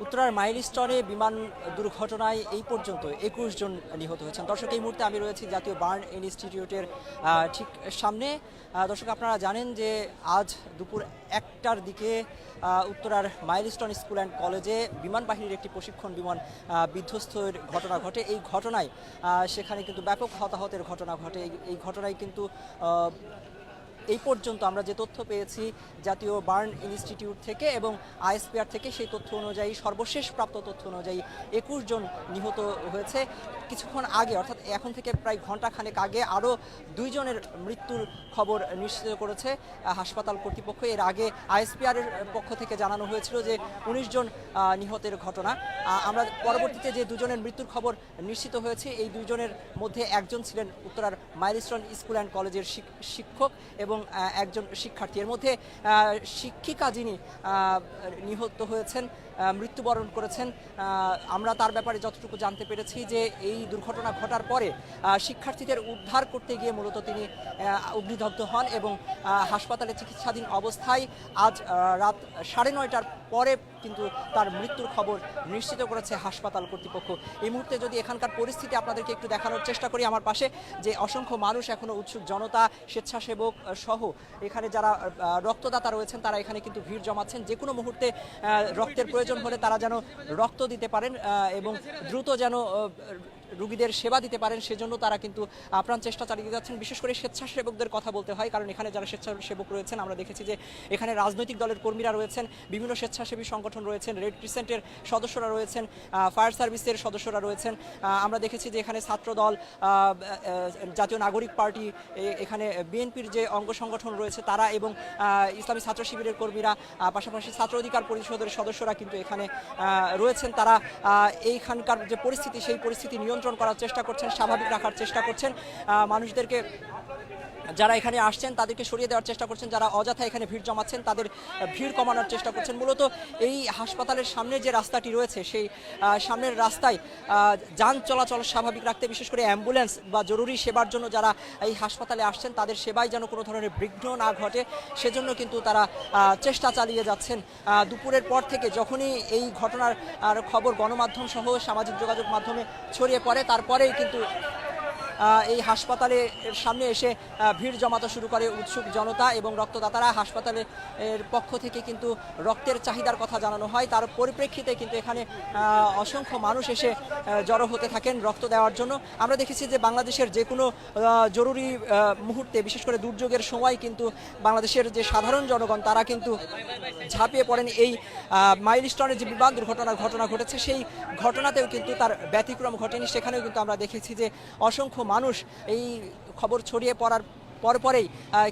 উত্তরার মাইল মাইলস্টনে বিমান দুর্ঘটনায় এই পর্যন্ত একুশ জন নিহত হয়েছেন। দর্শক, এই মুহূর্তে আমি রয়েছি জাতীয় বার্ন ইনস্টিটিউটের ঠিক সামনে। দর্শক, আপনারা জানেন যে আজ দুপুর একটার দিকে উত্তরার মাইলস্টন স্কুল অ্যান্ড কলেজে বিমান বাহিনীর একটি প্রশিক্ষণ বিমান বিধ্বস্তের ঘটনা ঘটে। এই ঘটনায় সেখানে কিন্তু ব্যাপক হতাহতের ঘটনা ঘটে। এই- ঘটনায় কিন্তু এই পর্যন্ত আমরা যে তথ্য পেয়েছি, জাতীয় বার্ন ইনস্টিটিউট থেকে এবং আইএসপিআর থেকে সেই তথ্য অনুযায়ী, সর্বশেষ প্রাপ্ত তথ্য অনুযায়ী একুশ জন নিহত হয়েছে। কিছুক্ষণ আগে, অর্থাৎ এখন থেকে প্রায় ঘণ্টা খানেক আগে আরও দুইজনের মৃত্যুর খবর নিশ্চিত করেছে হাসপাতাল কর্তৃপক্ষ। এর আগে আইএসপিআর এর পক্ষ থেকে জানানো হয়েছিল যে উনিশ জন নিহতের ঘটনা। আমরা পরবর্তীতে যে দুজনের মৃত্যুর খবর নিশ্চিত হয়েছে, এই দুইজনের মধ্যে একজন ছিলেন উত্তরার মাইলস্টোন স্কুল অ্যান্ড কলেজের শিক্ষক এবং একজন শিক্ষার্থী। এর মধ্যে শিক্ষিকা যিনি নিহত হয়েছেন মৃত্যুবরণ করেছেন। আমরা তার ব্যাপারে যতটুকু জানতে পেরেছি যে এই দুর্ঘটনা ঘটার পরে শিক্ষার্থীদের উদ্ধার করতে গিয়ে মূলত তিনি অগ্নিদগ্ধ হন এবং হাসপাতালে চিকিৎসাধীন অবস্থায় আজ রাত সাড়ে নয়টার পরে কিন্তু তার মৃত্যুর খবর নিশ্চিত করেছে হাসপাতাল কর্তৃপক্ষ। এই মুহূর্তে যদি এখানকার পরিস্থিতি আপনাদেরকে একটু দেখানোর চেষ্টা করি আমার পাশে, যে অসংখ্য মানুষ এখনও উৎসুক, জনতা, স্বেচ্ছাসেবক সহ এখানে যারা রক্তদাতা রয়েছেন, তারা এখানে কিন্তু ভিড় জমাচ্ছেন। যে কোনো মুহূর্তে রক্তের প্রয়োজন হলে তারা যেন রক্ত দিতে পারেন এবং দ্রুত যেন রুগীদের সেবা দিতে পারেন, সেজন্য তারা কিন্তু আপ্রাণ চেষ্টা চালিয়ে যাচ্ছেন। বিশেষ করে স্বেচ্ছাসেবকদের কথা বলতে হয়, কারণ এখানে যারা স্বেচ্ছাসেবক রয়েছেন, আমরা দেখেছি যে এখানে রাজনৈতিক দলের কর্মীরা রয়েছেন, বিভিন্ন স্বেচ্ছাসেবী সংগঠন রয়েছেন, রেড ক্রিসেন্টের সদস্যরা রয়েছেন ফায়ার সার্ভিসের সদস্যরা রয়েছেন আমরা দেখেছি যে এখানে ছাত্র দল জাতীয় নাগরিক পার্টি এখানে বিএনপির যে অঙ্গ সংগঠন রয়েছে তারা এবং ইসলামী ছাত্র শিবিরের কর্মীরা পাশাপাশি ছাত্র অধিকার পরিষদের সদস্যরা কিন্তু এখানে আহ, রয়েছেন তারা এইখানকার যে পরিস্থিতি সেই পরিস্থিতি নিয়ন্ত্রণ করার চেষ্টা করছেন স্বাভাবিক রাখার চেষ্টা করছেন। মানুষদেরকে যারা এখানে আসছেন, তাদেরকে সরিয়ে দেওয়ার চেষ্টা করছেন, যারা অযথা এখানে ভিড় জমাচ্ছেন, তাদের ভিড় কমানোর চেষ্টা করছেন। মূলত এই হাসপাতালের সামনে যে রাস্তাটি রয়েছে, সেই সামনের রাস্তায় যান চলাচল স্বাভাবিক রাখতে, বিশেষ করে অ্যাম্বুলেন্স বা জরুরি সেবার জন্য যারা এই হাসপাতালে আসছেন, তাদের সেবায় যেন কোনো ধরনের বিঘ্ন না ঘটে, সেজন্য কিন্তু তারা চেষ্টা চালিয়ে যাচ্ছেন। দুপুরের পর থেকে যখনই এই ঘটনার খবর গণমাধ্যম সহ সামাজিক যোগাযোগ মাধ্যমে ছড়িয়ে পড়ে, তারপরেই কিন্তু এই হাসপাতালে সামনে এসে ভিড় জমাতে শুরু করে উৎসুক জনতা এবং রক্তদাতারা হাসপাতালে এর পক্ষ থেকে কিন্তু রক্তের চাহিদার কথা জানানো হয়। তার পরিপ্রেক্ষিতে কিন্তু এখানে অসংখ্য মানুষ এসে জড়ো হতে থাকেন রক্ত দেওয়ার জন্য। আমরা দেখেছি যে বাংলাদেশের যে কোনো জরুরি মুহূর্তে, বিশেষ করে দুর্যোগের সময় কিন্তু বাংলাদেশের যে সাধারণ জনগণ, তারা কিন্তু ঝাঁপিয়ে পড়েন এই মাইলস্টোনের যে বিমান দুর্ঘটনার ঘটনা ঘটেছে, সেই ঘটনাতেও কিন্তু তার ব্যতিক্রম ঘটেনি। সেখানেও কিন্তু আমরা দেখেছি যে অসংখ্য মানুষ এই খবর ছড়িয়ে পড়ার পরপরেই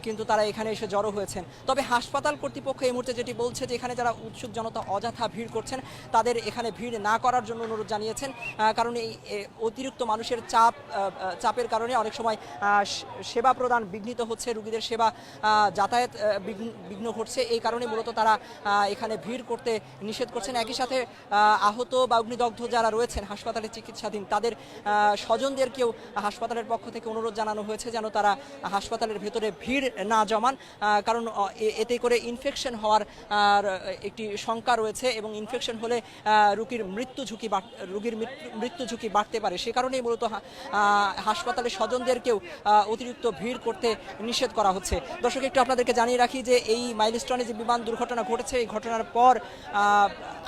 কিন্তু তারা এখানে এসে জড়ো হয়েছেন। তবে হাসপাতাল কর্তৃপক্ষ এই মুহূর্তে যেটি বলছে যে এখানে যারা উৎসুক জনতা অযথা ভিড় করছেন, তাদের এখানে ভিড় না করার জন্য অনুরোধ জানিয়েছেন কারণ এই অতিরিক্ত মানুষের চাপ চাপের কারণে অনেক সময় সেবা প্রদান বিঘ্নিত হচ্ছে, রুগীদের সেবা যাতায়াত বিঘ্ন- ঘটছে। এই কারণে মূলত তারা এখানে ভিড় করতে নিষেধ করছেন। একই সাথে আহত বা অগ্নিদগ্ধ যারা রয়েছেন হাসপাতালে চিকিৎসাধীন, তাদের স্বজনদেরকেও হাসপাতালের পক্ষ থেকে অনুরোধ জানানো হয়েছে যেন তারা হাসপাতালের ভেতরে ভিড় না জমান কারণ এতে করে ইনফেকশন হওয়ার একটি শঙ্কা রয়েছে এবং ইনফেকশন হলে রুগীর মৃত্যু ঝুঁকি রোগীর মৃত্যু ঝুঁকি বাড়তে পারে। সে কারণেই মূলত হাসপাতালের স্বজনদেরকেও অতিরিক্ত ভিড় করতে নিষেধ করা হচ্ছে। দর্শক, একটু আপনাদেরকে জানিয়ে রাখি যে এই মাইলস্টোনে যে বিমান দুর্ঘটনা ঘটেছে, এই ঘটনার পর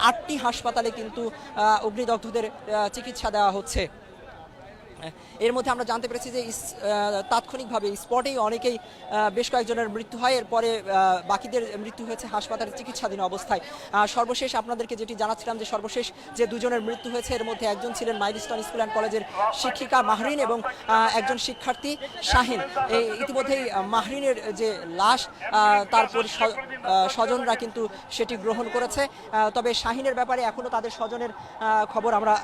আটটি হাসপাতালে কিন্তু অগ্নিদগ্ধদের চিকিৎসা দেওয়া হচ্ছে। এর মধ্যে আমরা জানতে পেরেছি যে তাৎক্ষণিকভাবে স্পটেই অনেকেই বেশ কয়েকজনের মৃত্যু হয়। এরপরে বাকিদের মৃত্যু হয়েছে হাসপাতালে চিকিৎসাধীন অবস্থায়। সর্বশেষ আপনাদেরকে যেটি জানাচ্ছিলাম যে সর্বশেষ যে দুজনের মৃত্যু হয়েছে এর মধ্যে একজন ছিলেন মাইলস্টোন স্কুল অ্যান্ড কলেজের শিক্ষিকা মাহরিন এবং একজন শিক্ষার্থী শাহিন। এই ইতিমধ্যেই মাহরিনের যে লাশ আহ, তার পরি- আহ, স্বজনরা কিন্তু সেটি গ্রহণ করেছে। তবে শাহিনের ব্যাপারে এখনও তাদের স্বজনের খবর আমরা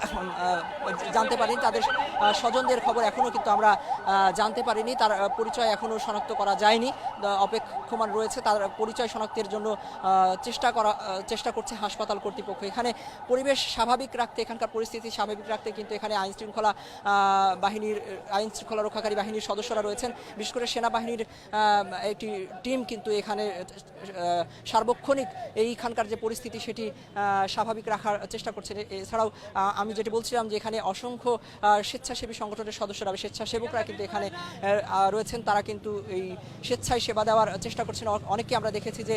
জানতে পারি তাদের স্বজনদের খবর এখনও কিন্তু আমরা জানতে পারিনি। তার পরিচয় এখনও শনাক্ত করা যায়নি। অপেক্ষমান রয়েছে। তার পরিচয় শনাক্তের জন্য চেষ্টা করা চেষ্টা করছে হাসপাতাল কর্তৃপক্ষ। এখানে পরিবেশ স্বাভাবিক রাখতে, এখানকার পরিস্থিতি স্বাভাবিক রাখতে কিন্তু এখানে আইন শৃঙ্খলা বাহিনীর আইন শৃঙ্খলা রক্ষাকারী বাহিনীর সদস্যরা রয়েছেন। বিশেষ করে সেনাবাহিনীর একটি টিম কিন্তু এখানে সার্বক্ষণিক এইখানকার যে পরিস্থিতি সেটি স্বাভাবিক রাখার চেষ্টা করছেন এ- এছাড়াও আমি যেটি বলছিলাম যে এখানে অসংখ্য স্বেচ্ছাসেবী সংগঠনের সদস্যরা স্বেচ্ছাসেবকরা কিন্তু এখানে রয়েছেন। তারা কিন্তু এই স্বেচ্ছায় সেবা দেওয়ার চেষ্টা করছেন। অ- অনেককে আমরা দেখেছি যে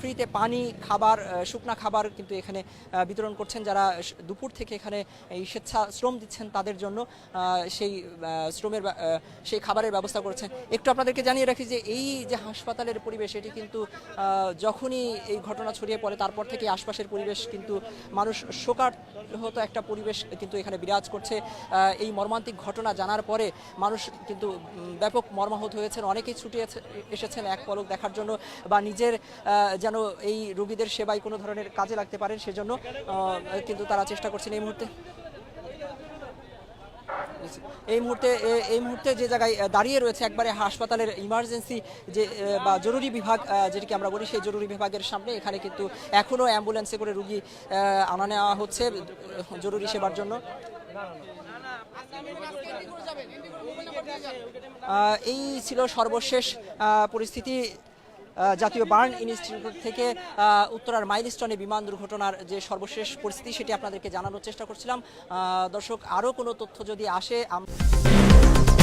ফ্রিতে পানি, খাবার শুকনা খাবার কিন্তু এখানে বিতরণ করছেন। যারা দুপুর থেকে এখানে এই স্বেচ্ছা শ্রম দিচ্ছেন তাদের জন্য সেই শ্রমের সেই খাবারের ব্যবস্থা করেছেন। একটু আপনাদেরকে জানিয়ে রাখি যে, এই যে হাসপাতালের পরিবেশ, এটি কিন্তু যখনই এই ঘটনা ছড়িয়ে পড়ে, তারপর থেকে আশপাশের পরিবেশ কিন্তু মানুষ শোকার হতো একটা পরিবেশ কিন্তু এখানে বিরাজ করছে। এই মর্মান্তিক ঘটনা জানার পরে মানুষ কিন্তু ব্যাপক মর্মাহত হয়েছেন। অনেকেই ছুটে এসেছেন এক পলক দেখার জন্য বা নিজের যেন এই রোগীদের সেবায় কোনো ধরনের কাজে লাগতে পারেন সেজন্য কিন্তু তারা চেষ্টা করছেন এই মুহূর্তে। এই মুহূর্তে এই মুহূর্তে যে জায়গায় দাঁড়িয়ে রয়েছে একবারে হাসপাতালের ইমার্জেন্সি যে বা জরুরি বিভাগ যেটিকে আমরা বলি সেই জরুরি বিভাগের সামনে। এখানে কিন্তু এখনও অ্যাম্বুলেন্সে করে রুগী আনা নেওয়া হচ্ছে জরুরি সেবার জন্য। এই ছিল সর্বশেষ পরিস্থিতি জাতীয় বার্ন ইনস্টিটিউট থেকে উত্তরার মাইলস্টনে বিমান দুর্ঘটনার যে সর্বশেষ পরিস্থিতি সেটি আপনাদেরকে জানানোর চেষ্টা করছিলাম। দর্শক, আরও কোনো তথ্য যদি আসে, আম-